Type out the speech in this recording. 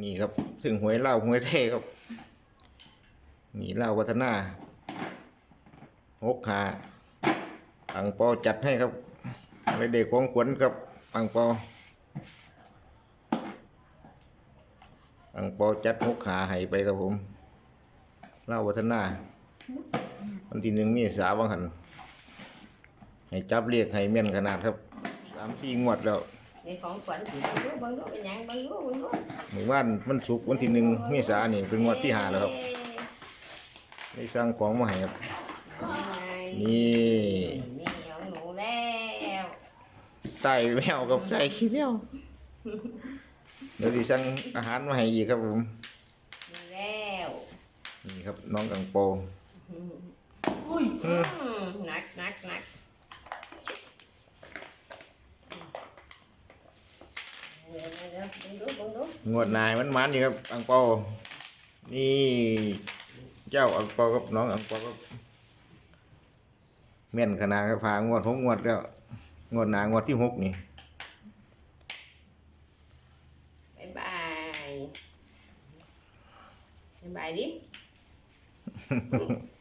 นี่ครับซึ่งหวยเล่าหวยเท่ครับนี่เล่าวัฒนาหกขาอังปอจัดให้ครับอะไรเด็กของขวัญครับอังปออังปอจัดหกขาให้ไปครับผมเล่าวัฒนาวันที่หนึ่งมีสาวังหันให้จับเรียกให้แม่นขนาดครับสามสี่งวดแล้ว ในของขวัญสิเบังดูเบังดูเป็นหยังเบังดูเบังดูหมู่บ้านมันสุกร์วันที่หนึ่งเมษานี่เป็นงวดที่หาแล้วครับได้สร้างของมาให้ครับนี่นี่ของหนูแล้วใส่แมวกับใส่ขี้แมวเดี๋ยวดิสั่งอาหารมาให้อีกครับผมนี่แล้วนี่ครับน้องกังโป อุ้ยอืมหนักหนักหนักเดี๋ยวเดี๋ยวเดี๋ยวเบั งดูเบังดูงวดนายมันมันนี่ครับ อังเปานี่เจ้าอังเปาครับน้องอังเปาครับแม่นขนาดครับพางวดหกงวดแล้วงวดหนางวดที่หกนี่บายบายบายบายดิค่ะ